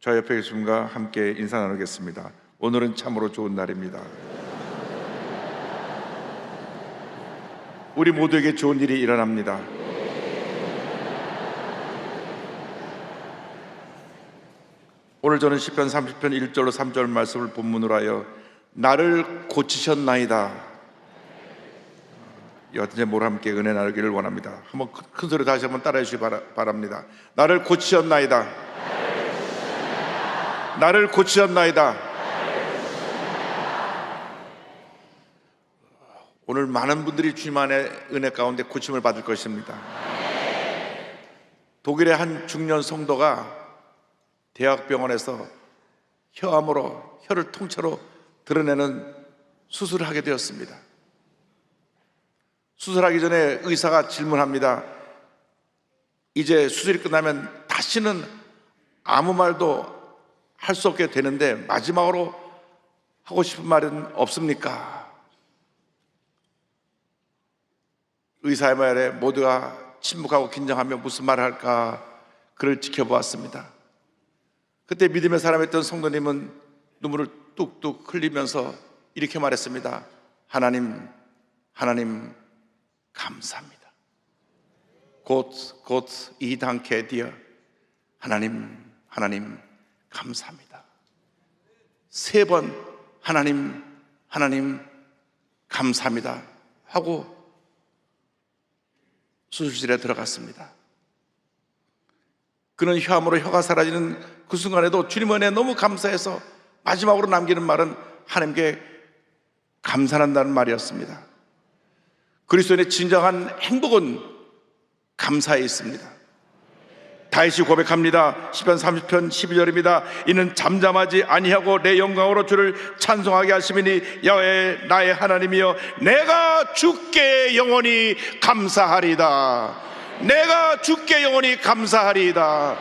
저 옆에 계신 분과 함께 인사 나누겠습니다. 오늘은 참으로 좋은 날입니다. 우리 모두에게 좋은 일이 일어납니다. 오늘 저는 시편 30편 1절로 3절 말씀을 본문으로 하여 나를 고치셨나이다. 여튼에 뭘 함께 은혜 나누기를 원합니다. 한번 큰- 큰 소리 다시 한번 따라해 주시기 바랍니다. 나를 고치셨나이다. 나를 고치셨나이다. 오늘 많은 분들이 주님 안에 은혜 가운데 고침을 받을 것입니다. 독일의 한 중년 성도가 대학병원에서 혀암으로 혀를 통째로 드러내는 수술을 하게 되었습니다. 수술하기 전에 의사가 질문합니다. 이제 수술이 끝나면 다시는 아무 말도 할 수 없게 되는데 마지막으로 하고 싶은 말은 없습니까? 의사의 말에 모두가 침묵하고 긴장하며 무슨 말을 할까 그를 지켜보았습니다. 그때 믿음의 사람이었던 성도님은 눈물을 뚝뚝 흘리면서 이렇게 말했습니다. 하나님, 하나님, 감사합니다. 곧, 곧 이 단케 디어. 하나님, 하나님, 감사합니다. 세 번, 하나님, 하나님, 감사합니다. 하고 수술실에 들어갔습니다. 그는 혀암으로 혀가 사라지는 그 순간에도 주님 은혜 너무 감사해서 마지막으로 남기는 말은 하나님께 감사한다는 말이었습니다. 그리스도인의 진정한 행복은 감사에 있습니다. 다윗이 고백합니다. 시편 30편 12절입니다. 이는 잠잠하지 아니하고 내 영광으로 주를 찬송하게 하심이니 야외 나의 하나님이여 내가 주께 영원히 감사하리다. 내가 주께 영원히 감사하리이다.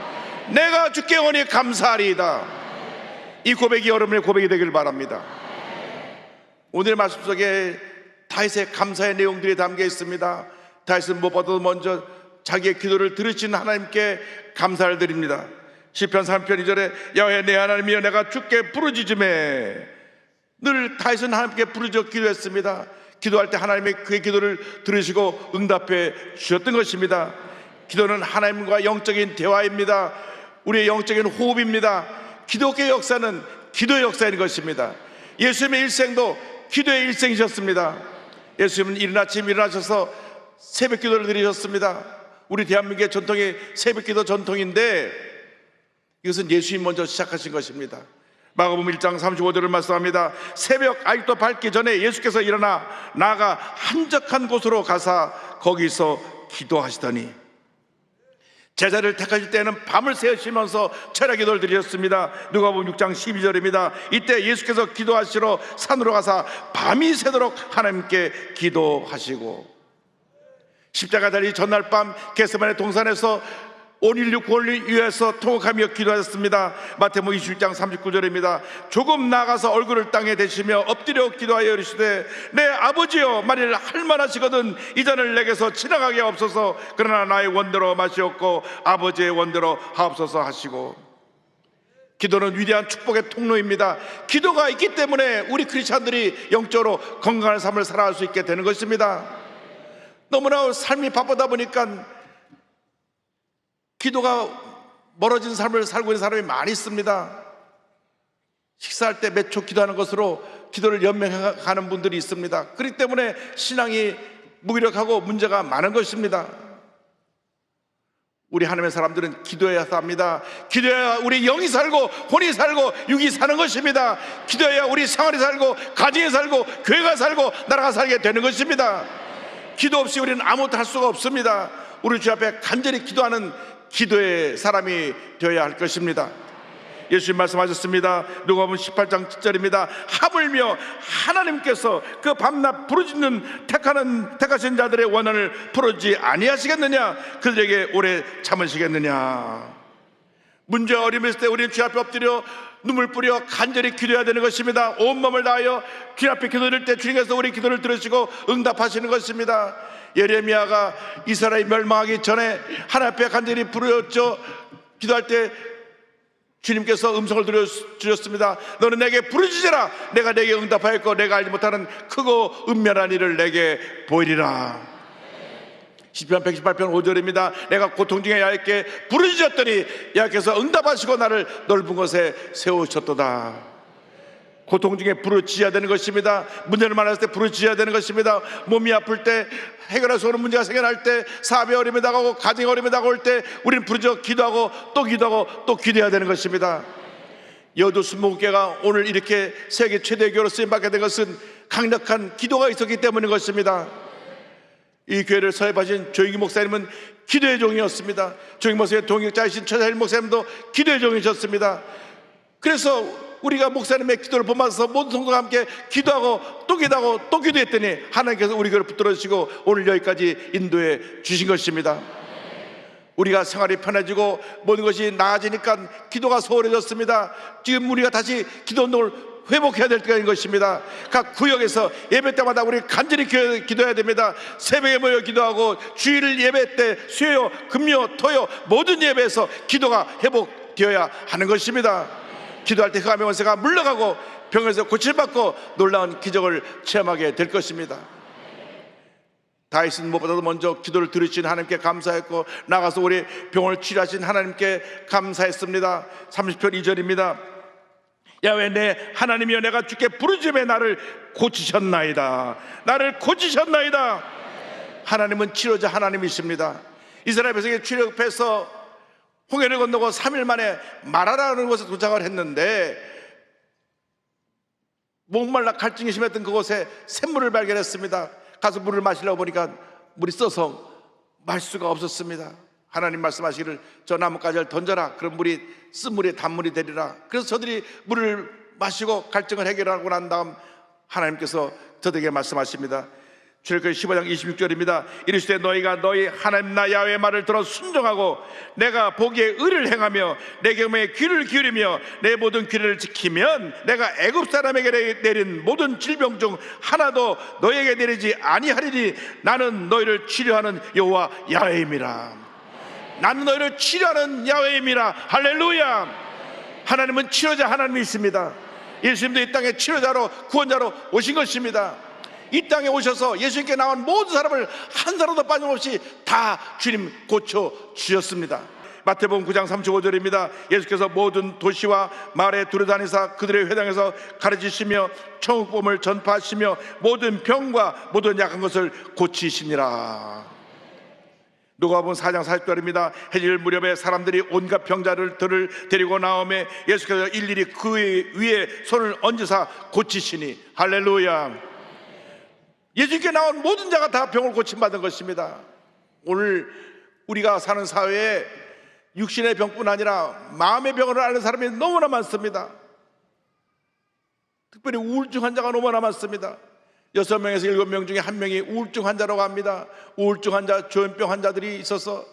내가 주께 영원히 감사하리이다. 이 고백이 여러분의 고백이 되길 바랍니다. 오늘 말씀 속에 다윗의 감사의 내용들이 담겨 있습니다. 다윗은 무엇보다도 먼저 자기의 기도를 들으신 하나님께 감사를 드립니다. 시편 3편 2절에 여호와 내 하나님이여 내가 주께 부르짖음에 늘 다윗은 하나님께 부르짖어 기도했습니다. 기도할 때 하나님의 그의 기도를 들으시고 응답해 주셨던 것입니다. 기도는 하나님과 영적인 대화입니다. 우리의 영적인 호흡입니다. 기독교의 역사는 기도의 역사인 것입니다. 예수님의 일생도 기도의 일생이셨습니다. 예수님은 이른 아침 일어나셔서 새벽 기도를 드리셨습니다. 우리 대한민국의 전통이 새벽 기도 전통인데 이것은 예수님 먼저 시작하신 것입니다. 마가복음 1장 35절을 말씀합니다. 새벽 아직도 밝기 전에 예수께서 일어나 나가 한적한 곳으로 가사 거기서 기도하시더니 제자를 택하실 때는 밤을 새우시면서 철야 기도를 드리셨습니다. 누가복음 6장 12절입니다. 이때 예수께서 기도하시러 산으로 가사 밤이 새도록 하나님께 기도하시고 십자가 달리 전날 밤 게스만의 동산에서 온 인류 구원을 위해서 통곡하며 기도하셨습니다. 마태복음 21장 39절입니다. 조금 나가서 얼굴을 땅에 대시며 엎드려 기도하여 이르시되 내 아버지여 만일 할만하시거든 이 잔을 내게서 지나가게 없어서 그러나 나의 원대로 마시옵고 아버지의 원대로 하옵소서 하시고 기도는 위대한 축복의 통로입니다. 기도가 있기 때문에 우리 크리스찬들이 영적으로 건강한 삶을 살아갈 수 있게 되는 것입니다. 너무나 삶이 바쁘다 보니까 기도가 멀어진 삶을 살고 있는 사람이 많이 있습니다. 식사할 때 몇 초 기도하는 것으로 기도를 연명하는 분들이 있습니다. 그렇기 때문에 신앙이 무기력하고 문제가 많은 것입니다. 우리 하나님의 사람들은 기도해야 합니다. 기도해야 우리 영이 살고 혼이 살고 육이 사는 것입니다. 기도해야 우리 생활이 살고 가정이 살고 교회가 살고 나라가 살게 되는 것입니다. 기도 없이 우리는 아무것도 할 수가 없습니다. 우리 주 앞에 간절히 기도하는 기도의 사람이 되어야 할 것입니다. 예수님 말씀하셨습니다. 누가복음 18장 7절입니다. 하물며 하나님께서 그 밤낮 부르짖는 택하는 택하신 자들의 원한을 풀어주지 아니하시겠느냐? 그들에게 오래 참으시겠느냐? 문제 있을 때 우리는 주 앞에 엎드려 눈물 뿌려 간절히 기도해야 되는 것입니다. 온 몸을 다하여 주 앞에 기도를 때 주님께서 우리 기도를 들으시고 응답하시는 것입니다. 예레미야가 이스라엘 멸망하기 전에 하나님 앞에 간절히 부르짖죠. 기도할 때 주님께서 음성을 들려 주셨습니다. 너는 내게 부르짖으라. 내가 내게 응답하였고 내가 알지 못하는 크고 은밀한 일을 내게 보이리라. 시편 118편 5절입니다. 내가 고통 중에 야훼께 부르짖었더니 야훼께서 응답하시고 나를 넓은 곳에 세우셨도다. 고통 중에 부르짖어야 되는 것입니다. 문제를 만났을 때 부르짖어야 되는 것입니다. 몸이 아플 때 해결할 수 없는 문제가 생겨날 때 사업의 어려움이 다가오고 가정의 어려움이 다가올 때 우리는 부르짖어 기도하고 또 기도하고 또 기도해야 되는 것입니다. 여두 순목교가 오늘 이렇게 세계 최대 교로 쓰임 받게 된 것은 강력한 기도가 있었기 때문인 것입니다. 이 교회를 서해하신 조익기 목사님은 기도의 종이었습니다. 조익기 목사님의 동역자이신 최사일 목사님도 기도의 종이셨습니다. 그래서 우리가 목사님의 기도를 본받아서 모든 성도가 함께 기도하고 또 기도하고 또 기도했더니 하나님께서 우리 교회를 붙들어 주시고 오늘 여기까지 인도해 주신 것입니다. 우리가 생활이 편해지고 모든 것이 나아지니까 기도가 소홀해졌습니다. 지금 우리가 다시 기도 운동을 회복해야 될 때가 인 것입니다. 각 구역에서 예배 때마다 우리 간절히 기- 기도해야 됩니다. 새벽에 모여 기도하고 주일 예배 때 수요, 금요, 토요 모든 예배에서 기도가 회복되어야 하는 것입니다. 기도할 때 흑암의 원세가 물러가고 병에서 고침받고 놀라운 기적을 체험하게 될 것입니다. 다윗은 무엇보다도 먼저 기도를 들으신 하나님께 감사했고 나가서 우리 병을 치료하신 하나님께 감사했습니다. 30편 2절입니다. 야외 내 하나님이여 내가 주께 부르짖음에 나를 고치셨나이다. 나를 고치셨나이다. 하나님은 치료자 하나님이십니다. 이스라엘 백성이 출애굽해서 홍해를 건너고 3일 만에 마라라는 곳에 도착을 했는데 목말라 갈증이 심했던 그곳에 샘물을 발견했습니다. 가서 물을 마시려고 보니까 물이 써서 마실 수가 없었습니다. 하나님 말씀하시기를 저 나뭇가지를 던져라. 그럼 물이 쓴물이 단물이 되리라. 그래서 저들이 물을 마시고 갈증을 해결하고 난 다음 하나님께서 저들에게 말씀하십니다. 출애굽 15장 26절입니다. 이르시되 너희가 너희 하나님 나 야훼의 말을 들어 순종하고 내가 보기에 의를 행하며 내 경험에 귀를 기울이며 내 모든 귀를 지키면 내가 애굽 사람에게 내- 내린 모든 질병 중 하나도 너희에게 내리지 아니하리니 나는 너희를 치료하는 여호와 야훼임이라. 나는 너희를 치료하는 야훼임이라. 할렐루야. 하나님은 치료자 하나님이십니다. 예수님도 이 땅에 치료자로 구원자로 오신 것입니다. 이 땅에 오셔서 예수님께 나온 모든 사람을 한 사람도 빠짐없이 다 주님 고쳐 주셨습니다. 마태복음 9장 35절입니다. 예수께서 모든 도시와 마을에 두루다니사 그들의 회당에서 가르치시며 청국범을 전파하시며 모든 병과 모든 약한 것을 고치시니라. 누가복음 4장 40절입니다. 해질 무렵에 사람들이 온갖 병자를 들을 데리고 나오매 예수께서 일일이 그 위에 손을 얹으사 고치시니 할렐루야. 예수께 나온 모든 자가 다 병을 고침받은 것입니다. 오늘 우리가 사는 사회에 육신의 병뿐 아니라 마음의 병을 앓는 사람이 너무나 많습니다. 특별히 우울증 환자가 너무나 많습니다. 여섯 명에서 일곱 명 중에 한 명이 우울증 환자라고 합니다. 우울증 환자, 조현병 환자들이 있어서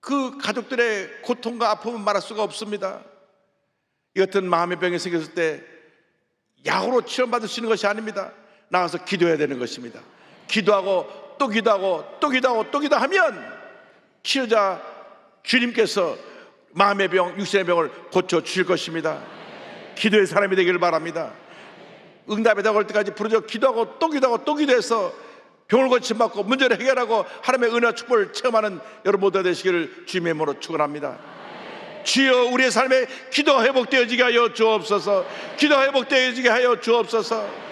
그 가족들의 고통과 아픔은 말할 수가 없습니다. 이 같은 마음의 병이 생겼을 때 약으로 치료받을 수 있는 것이 아닙니다. 나가서 기도해야 되는 것입니다. 기도하고 또 기도하고 또 기도하고 또 기도하면 치료자 주님께서 마음의 병, 육신의 병을 고쳐 주실 것입니다. 기도의 사람이 되기를 바랍니다. 응답이 다가올 때까지 부르짖어 기도하고 또 기도하고 또 기도해서 병을 고침받고 문제를 해결하고 하나님의 은혜와 축복을 체험하는 여러분 모두 되시기를 주님의 이름으로 축원합니다. 주여 우리의 삶에 기도 회복되어지게 하여 주옵소서. 기도 회복되어지게 하여 주옵소서.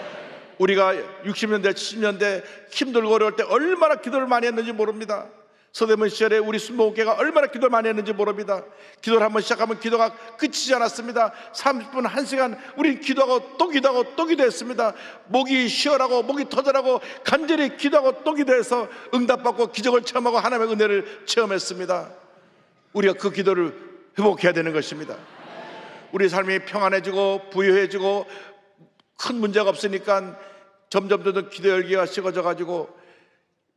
우리가 60년대, 70년대 힘들고 어려울 때 얼마나 기도를 많이 했는지 모릅니다. 서대문 시절에 우리 순복교가 얼마나 기도를 많이 했는지 모릅니다. 기도를 한번 시작하면 기도가 끝이지 않았습니다. 30분, 1시간 우리 기도하고 또 기도하고 또 기도했습니다. 목이 쉬어라고 목이 터져라고 간절히 기도하고 또 기도해서 응답받고 기적을 체험하고 하나님의 은혜를 체험했습니다. 우리가 그 기도를 회복해야 되는 것입니다. 우리 삶이 평안해지고 부유해지고 큰 문제가 없으니까 점점 더 기도 열기가 식어져 가지고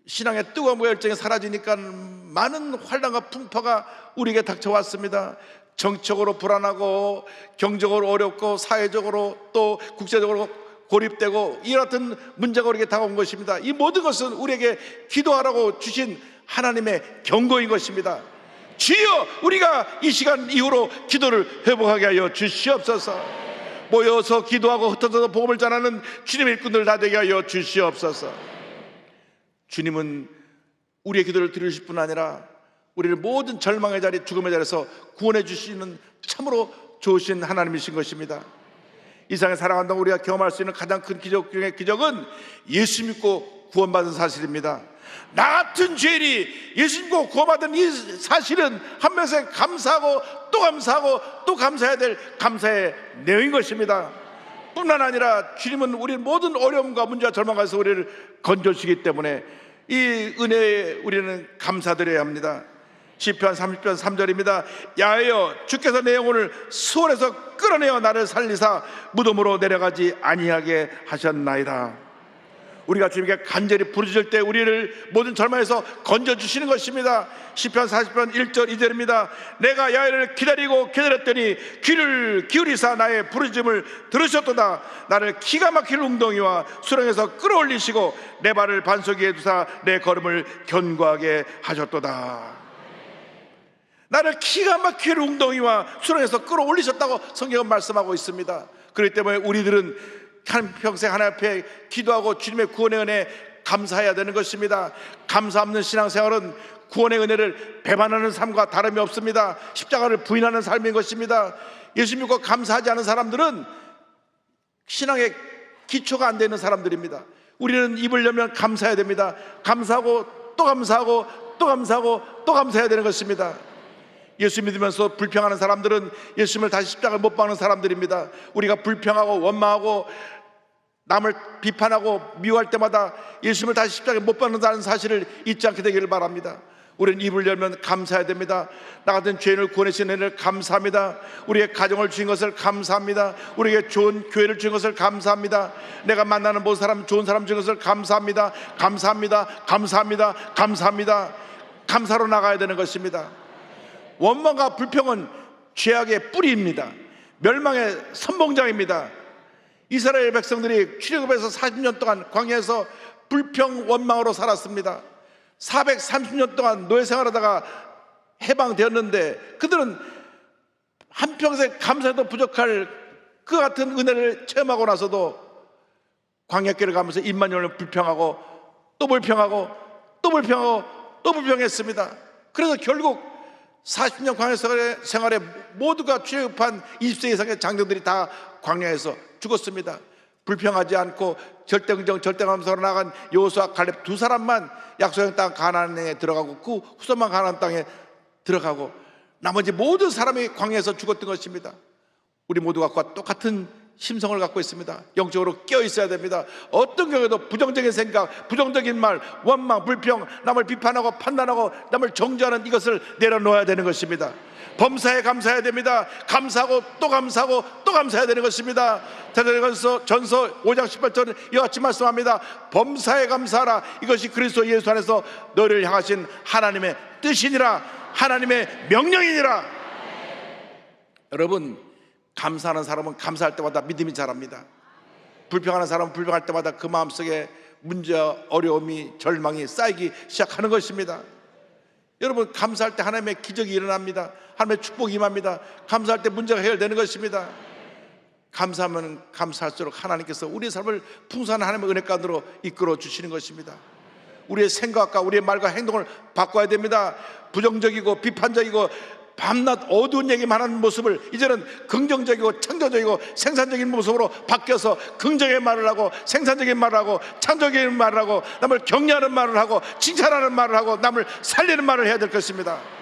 신앙의 뜨거움과 열정이 사라지니까 많은 환란과 풍파가 우리에게 닥쳐왔습니다. 정적으로 불안하고 경적으로 어렵고 사회적으로 또 국제적으로 고립되고 이 같은 문제가 우리에게 다가온 것입니다. 이 모든 것은 우리에게 기도하라고 주신 하나님의 경고인 것입니다. 주여 우리가 이 시간 이후로 기도를 회복하게 하여 주시옵소서 모여서 기도하고 흩어져서 복음을 전하는 주님의 일꾼들 다 되게 하여 주시옵소서 주님은 우리의 기도를 들으실 뿐 아니라 우리를 모든 절망의 자리 죽음의 자리에서 구원해 주시는 참으로 좋으신 하나님이신 것입니다 이 세상에 살아간다고 우리가 경험할 수 있는 가장 큰 기적 중의 기적은 예수 믿고 구원받은 사실입니다. 나 같은 죄인이 예수 믿고 구원받은 이 사실은 한면에 감사하고 또 감사하고 또 감사해야 될 감사의 내용인 것입니다. 뿐만 아니라 주님은 우리 모든 어려움과 문제와 절망에서 우리를 건져주기 때문에 이 은혜에 우리는 감사드려야 합니다. 시편 30편 3절입니다. 야하여 주께서 내 영혼을 수월에서 끌어내어 나를 살리사 무덤으로 내려가지 아니하게 하셨나이다. 우리가 주님께 간절히 부르짖을 때 우리를 모든 절망에서 건져 주시는 것입니다. 시편 40편 1절 2절입니다. 내가 야훼를 기다리고 기다렸더니 귀를 기울이사 나의 부르짖음을 들으셨도다. 나를 기가 막힐 웅덩이와 수렁에서 끌어올리시고 내 발을 반석 위에 두사 내 걸음을 견고하게 하셨도다. 나를 기가 막힐 웅덩이와 수렁에서 끌어올리셨다고 성경은 말씀하고 있습니다. 그렇기 때문에 우리들은 한 평생 하나님 앞에 기도하고 주님의 구원의 은혜 감사해야 되는 것입니다. 감사 없는 신앙생활은 구원의 은혜를 배반하는 삶과 다름이 없습니다. 십자가를 부인하는 삶인 것입니다. 예수 믿고 감사하지 않은 사람들은 신앙의 기초가 안 되는 사람들입니다. 우리는 입을 열면 감사해야 됩니다. 감사하고 또 감사하고 또 감사하고 또 감사해야 되는 것입니다. 예수 믿으면서 불평하는 사람들은 예수님을 다시 십자가에 못 박는 사람들입니다. 우리가 불평하고 원망하고 남을 비판하고 미워할 때마다 예수님을 다시 십자가에 못 박는다는 사실을 잊지 않게 되기를 바랍니다. 우리는 입을 열면 감사해야 됩니다. 나 같은 죄인을 구원해주신 은혜를 감사합니다. 우리의 가정을 주신 것을 감사합니다. 우리에게 좋은 교회를 주신 것을 감사합니다. 내가 만나는 모든 사람 좋은 사람 주신 것을 감사합니다. 감사합니다. 감사합니다. 감사합니다. 감사로 나가야 되는 것입니다. 원망과 불평은 죄악의 뿌리입니다. 멸망의 선봉장입니다. 이스라엘 백성들이 출애굽에서 40년 동안 광야에서 불평 원망으로 살았습니다. 430년 동안 노예 생활하다가 해방되었는데 그들은 한평생 감사해도 부족할 그 같은 은혜를 체험하고 나서도 광야길을 가면서 입만 열면 불평하고 또 불평하고 또 불평하고 또 불평했습니다. 그래서 결국 40년 광야 생활에 모두가 취업한 20세 이상의 장정들이 다 광야에서 죽었습니다. 불평하지 않고 절대긍정 절대감사로 나간 여호수아 갈렙 두 사람만 약속의 땅 가나안에 들어가고 그 후손만 가나안 땅에 들어가고 나머지 모든 사람이 광야에서 죽었던 것입니다. 우리 모두가 똑같은 심성을 갖고 있습니다. 영적으로 깨어 있어야 됩니다. 어떤 경우에도 부정적인 생각, 부정적인 말, 원망, 불평, 남을 비판하고 판단하고 남을 정죄하는 이것을 내려놓아야 되는 것입니다. 범사에 감사해야 됩니다. 감사하고 또 감사하고 또 감사해야 되는 것입니다. 대전서 전서 5장 18절 이와 같이 말씀합니다. 범사에 감사하라. 이것이 그리스도 예수 안에서 너를 향하신 하나님의 뜻이니라. 하나님의 명령이니라. 여러분 감사하는 사람은 감사할 때마다 믿음이 자랍니다. 불평하는 사람은 불평할 때마다 그 마음속에 문제와 어려움이 절망이 쌓이기 시작하는 것입니다. 여러분 감사할 때 하나님의 기적이 일어납니다. 하나님의 축복이 임합니다. 감사할 때 문제가 해결되는 것입니다. 감사하면 감사할수록 하나님께서 우리의 삶을 풍성한 하나님의 은혜 가운데로 이끌어 주시는 것입니다. 우리의 생각과 우리의 말과 행동을 바꿔야 됩니다. 부정적이고 비판적이고 밤낮 어두운 얘기만 하는 모습을 이제는 긍정적이고 창조적이고 생산적인 모습으로 바뀌어서 긍정의 말을 하고 생산적인 말을 하고 창조적인 말을 하고 남을 격려하는 말을 하고 칭찬하는 말을 하고 남을 살리는 말을 해야 될 것입니다.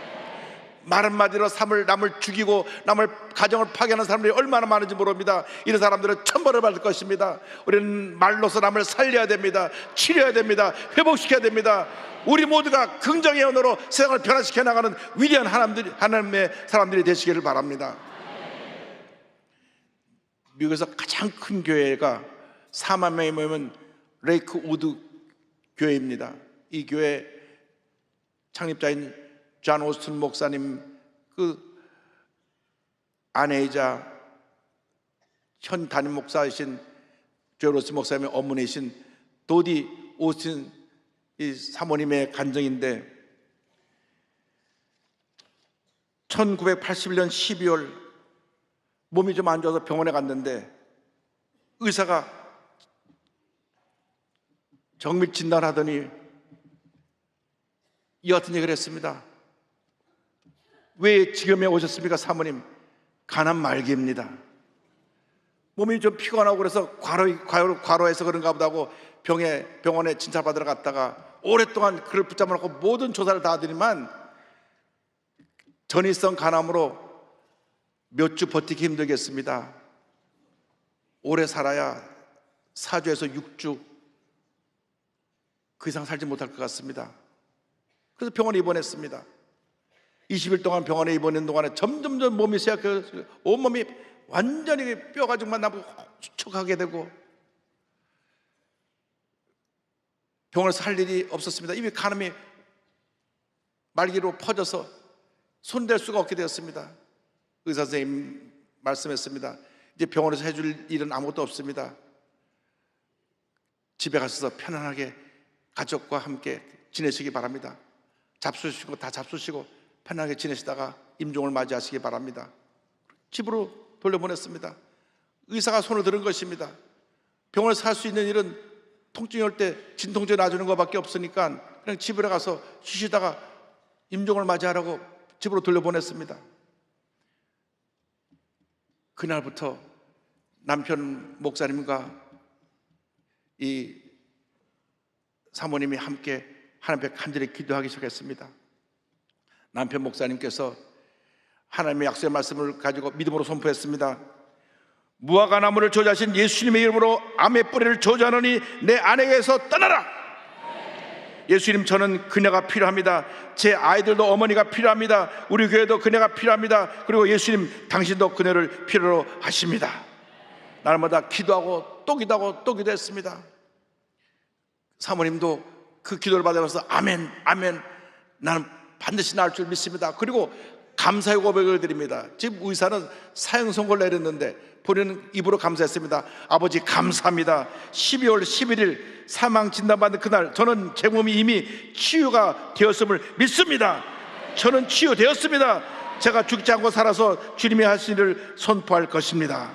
말 한마디로 삶을 남을 죽이고 남을 가정을 파괴하는 사람들이 얼마나 많은지 모릅니다. 이런 사람들은 천벌을 받을 것입니다. 우리는 말로서 남을 살려야 됩니다. 치료해야 됩니다. 회복시켜야 됩니다. 우리 모두가 긍정의 언어로 세상을 변화시켜 나가는 위대한 하나님들, 하나님의 사람들이 되시기를 바랍니다. 미국에서 가장 큰 교회가 4만 명이 모이면 레이크 우드 교회입니다. 이 교회 창립자인 존 오스틴 목사님 그 아내이자 현 담임 목사이신 조로스 목사님의 어머니이신 도디 오스틴 이 사모님의 간정인데 1981년 12월 몸이 좀 안 좋아서 병원에 갔는데 의사가 정밀 진단하더니 이 같은 얘기를 했습니다. 왜 지금에 오셨습니까, 사모님? 간암 말기입니다. 몸이 좀 피곤하고 그래서 과로, 과로, 과로해서 그런가 보다고 병에, 병원에 진찰받으러 갔다가 오랫동안 그를 붙잡아 놓고 모든 조사를 다 하더니만 전이성 간암으로 몇 주 버티기 힘들겠습니다. 오래 살아야 4주에서 6주 그 이상 살지 못할 것 같습니다. 그래서 병원에 입원했습니다. 20일 동안 병원에 입원한 동안에 점점점 몸이 쇠약해서 온몸이 완전히 뼈 가죽만 남고 축축하게 되고 병원에서 할 일이 없었습니다. 이미 간암이 말기로 퍼져서 손댈 수가 없게 되었습니다. 의사 선생님 말씀했습니다. 이제 병원에서 해줄 일은 아무것도 없습니다. 집에 가셔서 편안하게 가족과 함께 지내시기 바랍니다. 잡수시고 다 잡수시고 편하게 지내시다가 임종을 맞이하시기 바랍니다. 집으로 돌려보냈습니다. 의사가 손을 들은 것입니다. 병원에서 할수 있는 일은 통증이 올 때 진통제 놔주는 것밖에 없으니까 그냥 집에 가서 쉬시다가 임종을 맞이하라고 집으로 돌려보냈습니다. 그날부터 남편 목사님과 이 사모님이 함께 하나님 앞에 간절히 기도하기 시작했습니다. 남편 목사님께서 하나님의 약속의 말씀을 가지고 믿음으로 선포했습니다. 무화과 나무를 저자신 예수님의 이름으로 암의 뿌리를 저주하노니 내 아내에게서 떠나라. 예수님 저는 그녀가 필요합니다. 제 아이들도 어머니가 필요합니다. 우리 교회도 그녀가 필요합니다. 그리고 예수님 당신도 그녀를 필요로 하십니다. 날마다 기도하고 또 기도하고 또 기도했습니다. 사모님도 그 기도를 받아서 아멘, 아멘. 나는 반드시 나을 줄 믿습니다. 그리고 감사의 고백을 드립니다. 지금 의사는 사형 선고를 내렸는데 본인은 입으로 감사했습니다. 아버지 감사합니다. 12월 11일 사망 진단받은 그날 저는 제 몸이 이미 치유가 되었음을 믿습니다. 저는 치유되었습니다. 제가 죽지 않고 살아서 주님이 하신 일을 선포할 것입니다.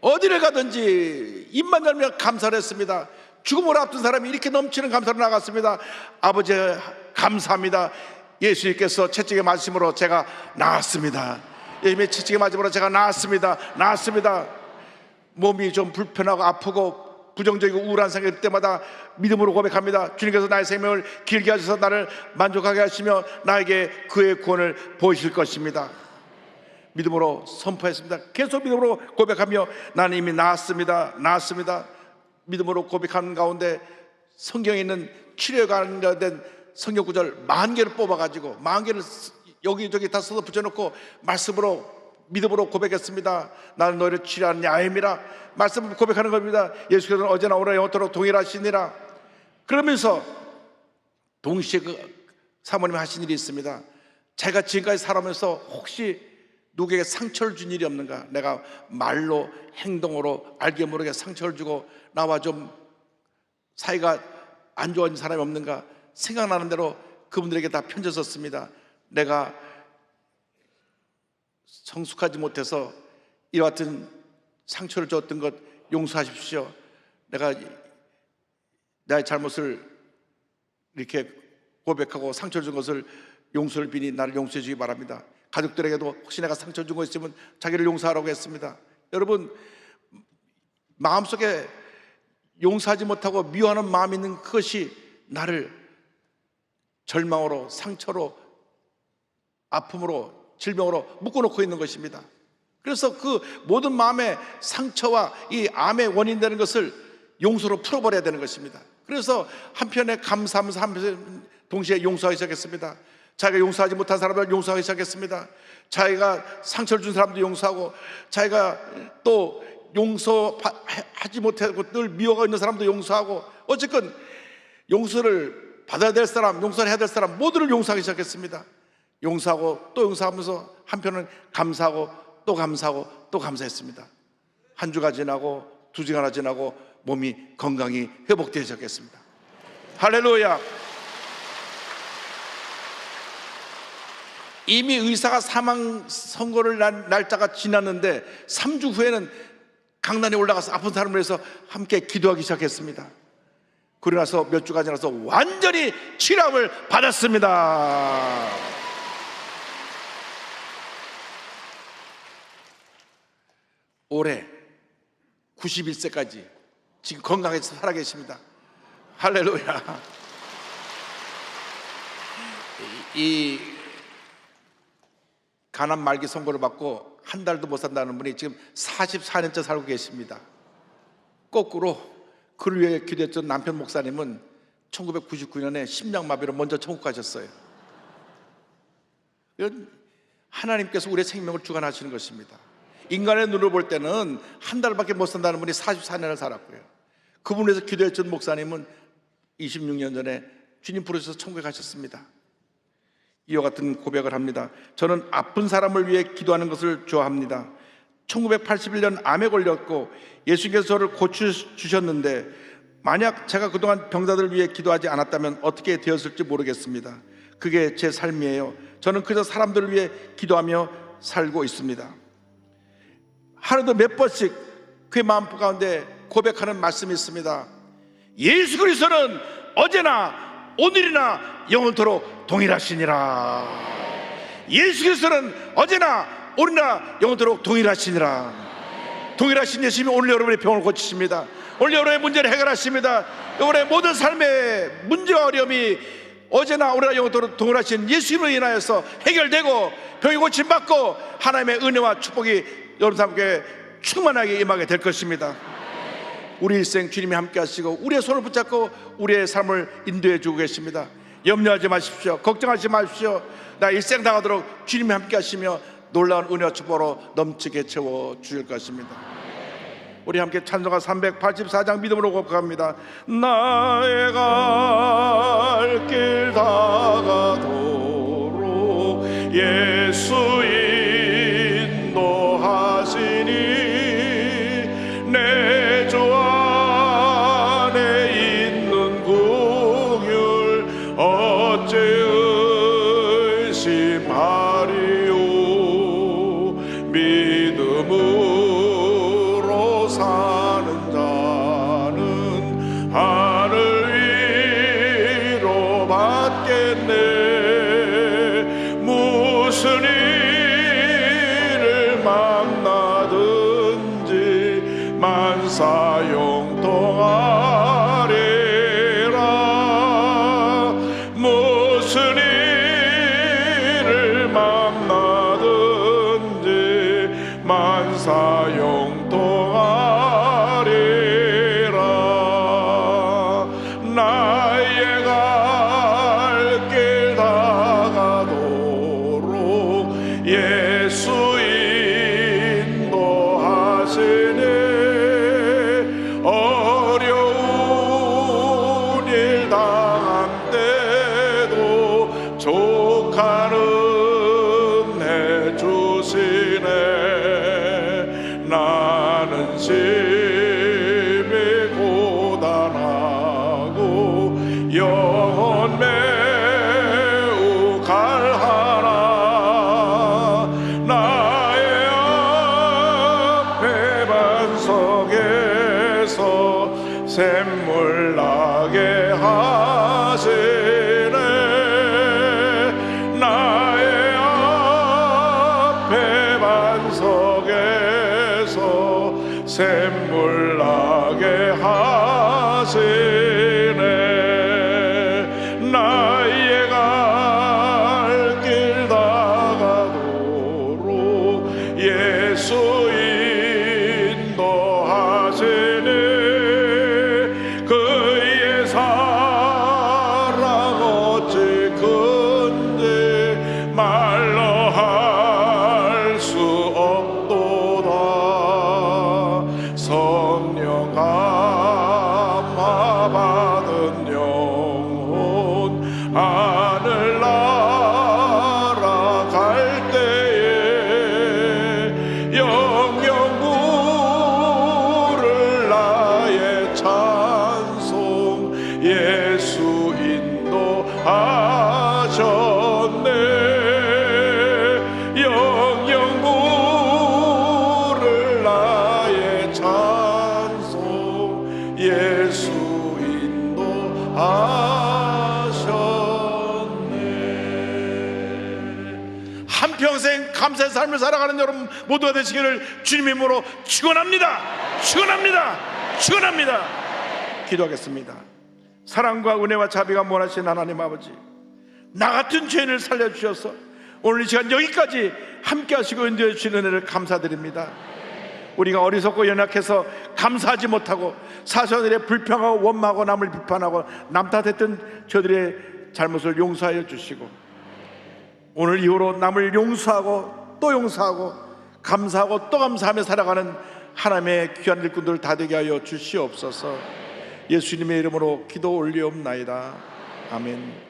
어디를 가든지 입만 열면 감사를 했습니다. 죽음을 앞둔 사람이 이렇게 넘치는 감사로 나갔습니다. 아버지 감사합니다. 예수님께서 채찍에 맞으심으로 제가 나았습니다. 예수님의 채찍에 맞으심으로 제가 나았습니다. 나았습니다. 몸이 좀 불편하고 아프고 부정적이고 우울한 생각이 들 때마다 믿음으로 고백합니다. 주님께서 나의 생명을 길게 하셔서 나를 만족하게 하시며 나에게 그의 구원을 보이실 것입니다. 믿음으로 선포했습니다. 계속 믿음으로 고백하며 나는 이미 나았습니다. 나았습니다. 믿음으로 고백하는 가운데 성경에 있는 치료에 관련된 성경 구절 만 개를 뽑아가지고 만 개를 여기저기 다 써서 붙여놓고 말씀으로 믿음으로 고백했습니다. 나는 너희를 치료하는 야임이라 말씀을 고백하는 겁니다. 예수께서는 어제나 오늘 영원토록 동일하시니라. 그러면서 동시에 그 사모님이 하신 일이 있습니다. 제가 지금까지 살아오면서 혹시 누구에게 상처를 준 일이 없는가? 내가 말로 행동으로 알게 모르게 상처를 주고 나와 좀 사이가 안 좋아진 사람이 없는가? 생각나는 대로 그분들에게 다 편지 썼습니다. 내가 성숙하지 못해서 이와 같은 상처를 줬던 것 용서하십시오. 내가 나의 잘못을 이렇게 고백하고 상처를 준 것을 용서를 비니 나를 용서해 주기 바랍니다. 가족들에게도 혹시 내가 상처 준 거 있으면 자기를 용서하라고 했습니다. 여러분 마음속에 용서하지 못하고 미워하는 마음이 있는 그것이 나를 절망으로 상처로 아픔으로 질병으로 묶어놓고 있는 것입니다. 그래서 그 모든 마음의 상처와 이 암의 원인 되는 것을 용서로 풀어버려야 되는 것입니다. 그래서 한편에 감사하면서 한편에 동시에 용서하기 시작했습니다. 자기가 용서하지 못한 사람들 용서하기 시작했습니다. 자기가 상처를 준 사람도 용서하고 자기가 또 용서하지 못하고 늘 미워가 있는 사람도 용서하고 어쨌건 용서를 받아야 될 사람, 용서를 해야 될 사람 모두를 용서하기 시작했습니다. 용서하고 또 용서하면서 한편은 감사하고 또 감사하고 또 감사했습니다. 한 주가 지나고 두 주가 지나고 몸이 건강히 회복되기 시작했습니다. 할렐루야. 이미 의사가 사망 선고를 날, 날짜가 지났는데 3주 후에는 강단에 올라가서 아픈 사람을 위해서 함께 기도하기 시작했습니다. 그러고 나서 몇 주가 지나서 완전히 치료함을 받았습니다. 올해 91세까지 지금 건강해서 살아계십니다. 할렐루야. 이, 이 가난 말기 선고를 받고 한 달도 못 산다는 분이 지금 44년째 살고 계십니다. 거꾸로 그를 위해 기도했던 남편 목사님은 1999년에 심장마비로 먼저 천국 가셨어요. 하나님께서 우리의 생명을 주관하시는 것입니다. 인간의 눈으로 볼 때는 한 달밖에 못 산다는 분이 44년을 살았고요. 그분에서 기도했던 목사님은 26년 전에 주님 부르셔서 천국에 가셨습니다. 이와 같은 고백을 합니다. 저는 아픈 사람을 위해 기도하는 것을 좋아합니다. 1981년 암에 걸렸고 예수님께서 저를 고쳐 주셨는데 만약 제가 그동안 병자들을 위해 기도하지 않았다면 어떻게 되었을지 모르겠습니다. 그게 제 삶이에요. 저는 그저 사람들을 위해 기도하며 살고 있습니다. 하루도 몇 번씩 그의 마음 가운데 고백하는 말씀이 있습니다. 예수 그리스도는 어제나 오늘이나 영원토록 동일하시니라. 예수 그리스도는 어제나 오늘이나 영원토록 동일하시니라. 동일하신 예수님이 오늘 여러분의 병을 고치십니다. 오늘 여러분의 문제를 해결하십니다. 여러분의 모든 삶의 문제와 어려움이 어제나 오늘이나 영원토록 동일하신 예수님을 인하여서 해결되고 병이 고침받고 하나님의 은혜와 축복이 여러분 삶에 충만하게 임하게 될 것입니다. 우리 일생 주님이 함께 하시고 우리의 손을 붙잡고 우리의 삶을 인도해 주고 계십니다. 염려하지 마십시오. 걱정하지 마십시오. 나 일생 당하도록 주님이 함께 하시며 놀라운 은혜와 축복으로 넘치게 채워 주실 것입니다. 우리 함께 찬송가 384장 믿음으로 고백합니다. 나의 갈길 다가도록 예수 인 무슨 주시네. 나는 심 인 하셨네. 한 평생 감사의 삶을 살아가는 여러분 모두가 되시기를 주님이므로 축원합니다. 축원합니다 축원합니다 기도하겠습니다 사랑과 은혜와 자비가 원하신 하나님 아버지 나 같은 죄인을 살려주셔서 오늘 이 시간 여기까지 함께 하시고 인도해 주시는 은혜를 감사드립니다 우리가 어리석고 연약해서 감사하지 못하고 사소한일에 불평하고 원망하고 남을 비판하고 남 탓했던 저들의 잘못을 용서하여 주시고 오늘 이후로 남을 용서하고 또 용서하고 감사하고 또 감사하며 살아가는 하나님의 귀한 일꾼들 다 되게 하여 주시옵소서. 예수님의 이름으로 기도 올리옵나이다. 아멘